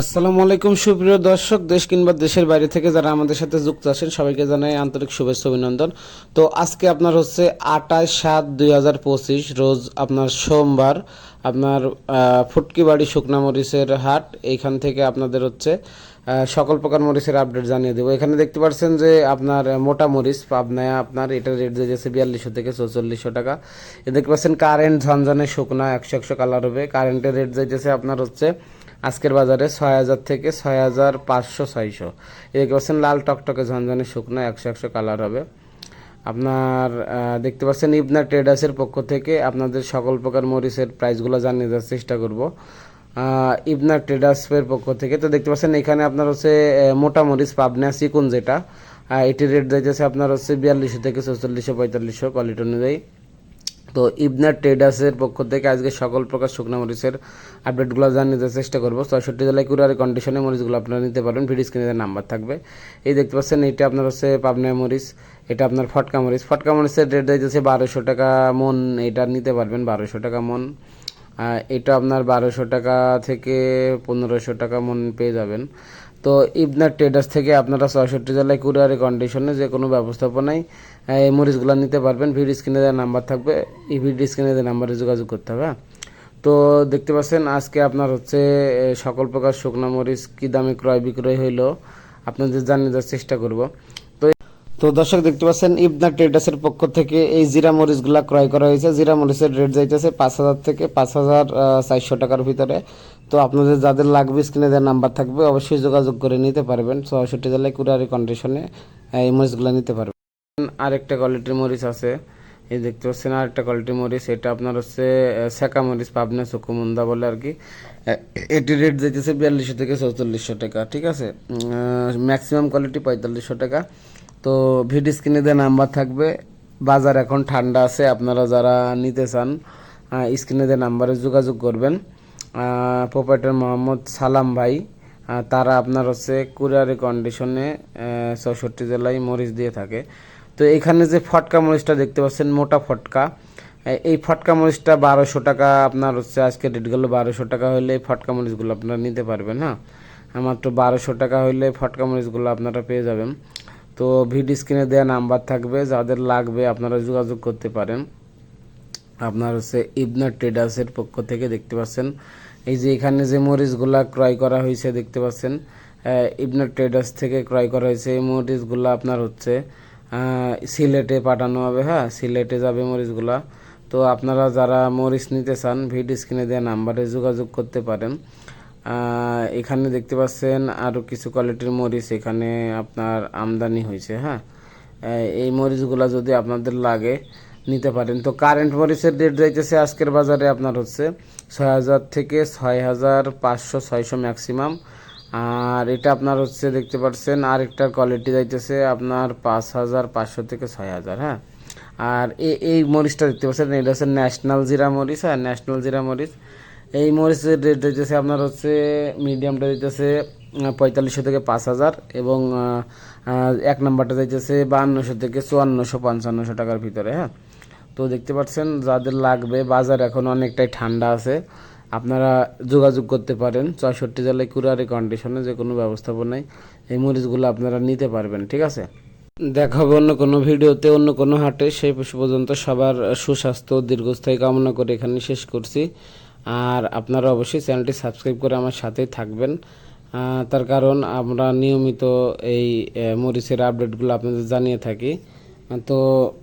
আসসালামু আলাইকুম সুপ্রিয় দর্শক দেশ কিংবা দেশের বাইরে থেকে যারা আমাদের সাথে যুক্ত আছেন সবাইকে জানাই আন্তরিক শুভেচ্ছা অভিনন্দন। তো আজকে আপনার হচ্ছে আটাশ সাত দুই হাজার পঁচিশ রোজ আপনার সোমবার আপনার আহ, ফুটকি বাড়ি শুকনা মরিচের হাট। এইখান থেকে আপনাদের হচ্ছে সকল প্রকার মরিচের আপডেট জানিয়ে দেবো। এখানে দেখতে পাচ্ছেন যে আপনার মোটা মরিচ পাবনায় আপনার এটার রেট যাচ্ছে বিয়াল্লিশশো থেকে চৌচল্লিশশো টাকা। এ দেখতে পাচ্ছেন কারেন্ট ঝনঝনে শুকনা একশো একশো কালার হবে। কারেন্টের রেট যাইতেছে আপনার হচ্ছে আজকের বাজারে ছয় হাজার থেকে ছয় হাজার পাঁচশো, ছয়শো। এই পাচ্ছেন, লাল টকটকে ঝনঝনে শুকনো, একশো একশো কালার হবে। আপনার দেখতে পাচ্ছেন, ইবনা ট্রেডার্সের পক্ষ থেকে আপনাদের সকল প্রকার মরিচের প্রাইসগুলো জানিয়ে দেওয়ার চেষ্টা করব। ইবনা ট্রেডার্সের পক্ষ থেকে তো দেখতে পাচ্ছেন, এখানে আপনার হচ্ছে মোটা মরিচ, পাবনা চিকুন যেটা এটির রেট যাইতেছে আপনার হচ্ছে বিয়াল্লিশশো থেকে চৌচল্লিশশো পঁয়তাল্লিশশো কোয়ালিটি অনুযায়ী। তো ইবনার ট্রেডার্সের পক্ষ থেকে আজকে সকল প্রকার শুকনা মরিচের আপডেটগুলো জানিয়ে চেষ্টা করব। ছয়ষট্টি জেলায় কুরিয়ারের কন্ডিশনে মরিচগুলো আপনারা নিতে পারবেন ভিডিও স্ক্রিনে নাম্বার থাকবে। এই দেখতে পাচ্ছেন এটা আপনার হচ্ছে পাবনা মরিচ, এটা আপনার ফটকা মরিচ। ফটকা মরিচের রেট যাচ্ছে বারোশো টাকা মন, এটা নিতে পারবেন বারোশো টাকা মন। এটা আপনার বারোশো টাকা থেকে পনেরোশো টাকা মন পেয়ে যাবেন। তো ইবনার ট্রেডার্স থেকে আপনারা ছয়ষট্টি জেলায় কুরিয়ারের কন্ডিশনে যে কোনো ব্যবস্থাপনায় এই মরিচগুলো নিতে পারবেন ভিডিও স্ক্রিনে দেওয়া নাম্বার থাকবে, এই ভিডিও স্ক্রিনে দেওয়া নাম্বারে যোগাযোগ করতে হবে হ্যাঁ? তো দেখতে পাচ্ছেন, আজকে আপনার হচ্ছে সকল প্রকার শুকনা মরিচ কী দামে ক্রয় বিক্রয় হইল, আপনাদের জানিয়ে দেওয়ার চেষ্টা করব তো দর্শক দেখতে পাচ্ছেন, ইবনা ট্রেডার্সের পক্ষ থেকে এই জিরা মরিচগুলা ক্রয় করা হয়েছে। জিরা মরিচের রেট যাইতেছে পাঁচ হাজার থেকে পাঁচ হাজার চারশো টাকার ভিতরে। তো আপনাদের যাদের লাগবে স্ক্রিনে দেওয়ার নাম্বার থাকবে, অবশ্যই যোগাযোগ করে নিতে পারবেন। ছয়ষট্টি জেলায় কুরিয়ারি কন্ডিশনে এই মরিচগুলো নিতে পারবেন। আরেকটা কোয়ালিটির মরিচ আছে। এই দেখতে পাচ্ছেন, আরেকটা কোয়ালিটির মরিচ। এটা আপনার হচ্ছে সেকা মরিচ, পাবনা চকুমুন্দা বলে আর কি। এটির রেট যাইতেছে বিয়াল্লিশশো থেকে চৌচল্লিশশো টাকা, ঠিক আছে? ম্যাক্সিমাম কোয়ালিটি পঁয়তাল্লিশশো টাকা। তো ভিডি স্ক্রিনে দেওয়া নাম্বার থাকবে, বাজার এখন ঠান্ডা আছে, আপনারা যারা নিতে চান স্ক্রিনে দেওয়া নাম্বারে যোগাযোগ করবেন প্রোপাইটার মোহাম্মদ সালাম ভাই তারা আপনার হচ্ছে কুরিয়ারি কন্ডিশনে চৌষট্টি জেলায় মরিচ দিয়ে থাকে। তো এখানে যে ফটকা মরিচটা দেখতে পাচ্ছেন, মোটা ফটকা এই ফটকা মরিচটা বারোশো টাকা, আপনার হচ্ছে আজকে রেট গেলো বারোশো টাকা হলে এই ফটকা মরিচগুলো আপনারা নিতে পারবেন হ্যাঁ? মাত্র বারোশো টাকা হলে ফটকা মরিচগুলো আপনারা পেয়ে যাবেন। তো ভিডিও স্ক্রিনে দেওয়া নাম্বার থাকবে, যাদের লাগবে আপনারা যোগাযোগ করতে পারেন। আপনার হচ্ছে ইবনা ট্রেডার্সের পক্ষ থেকে দেখতে পাচ্ছেন। এই যে এখানে যে মরিচগুলা ক্রয় করা হয়েছে, দেখতে পাচ্ছেন। ইবনা ট্রেডার্স থেকে ক্রয় করা হয়েছে এই মরিচগুলো আপনার হচ্ছে সিলেটে পাঠানো হবে হ্যাঁ? সিলেটে যাবে মরিচগুলা। তো আপনারা যারা মরিচ নিতে চান ভিডিও স্ক্রিনে দেওয়া নাম্বারে যোগাযোগ করতে পারেন। এখানে দেখতে পাচ্ছেন আরও কিছু কোয়ালিটির মরিচ এখানে আপনার আমদানি হয়েছে হ্যাঁ? এই- মরিচগুলা যদি আপনাদের লাগে নিতে পারেন। তো কারেন্ট মরিচের রেট যাইতেছে আজকের বাজারে আপনার হচ্ছে ছয় হাজার থেকে ছয় হাজার পাঁচশো ছয়শো ম্যাক্সিমাম আর এটা আপনার হচ্ছে দেখতে পাচ্ছেন আরেকটার কোয়ালিটি যাইতেছে আপনার পাঁচ হাজার পাঁচশো থেকে ছয় হাজার হ্যাঁ? আর এই মরিচটা দেখতে পাচ্ছেন, এটা হচ্ছে ন্যাশনাল জিরা মরিচ হ্যাঁ? ন্যাশনাল জিরা মরিচ। এই মরিচের রেট দিতেছে আপনার হচ্ছে মিডিয়ামটা দিতেছে পঁয়তাল্লিশশো থেকে পাঁচ হাজার এবং এক নাম্বারটা দিতেছে বাহান্নশো থেকে চুয়ান্নশো, পঞ্চান্নশো টাকার ভিতরে হ্যাঁ? তো দেখতে পাচ্ছেন যাদের লাগবে, বাজার এখন অনেকটাই ঠান্ডা আছে, আপনারা যোগাযোগ করতে পারেন। ছয়ষট্টি জেলায় কুরিয়ারি কন্ডিশনে যে কোনো ব্যবস্থাপনায় এই মরিচগুলো আপনারা নিতে পারবেন, ঠিক আছে? দেখা হবে অন্য কোনো ভিডিওতে, অন্য কোনো হাটে। সেই পর্যন্ত সবার সুস্বাস্থ্য, দীর্ঘস্থায়ী কামনা করে এখানে শেষ করছি। আর আপনারা অবশ্যই চ্যানেলটি সাবস্ক্রাইব করে আমার সাথেই থাকবেন। তার কারণ আমরা নিয়মিত এই মরিচের আপডেটগুলো আপনাদের জানিয়ে থাকি। তো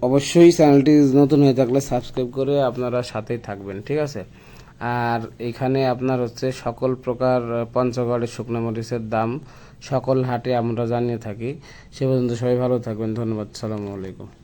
অবশ্যই চ্যানেলটি নতুন হয়ে থাকলে সাবস্ক্রাইব করে আপনারা সাথেই থাকবেন, ঠিক আছে? আর এখানে আপনার হচ্ছে সকল প্রকার পঞ্চগড়ের শুকনো মরিচের দাম সকল হাটে আমরা জানিয়ে থাকি। সে পর্যন্ত সবাই ভালো থাকবেন, ধন্যবাদ, সালামু আলাইকুম।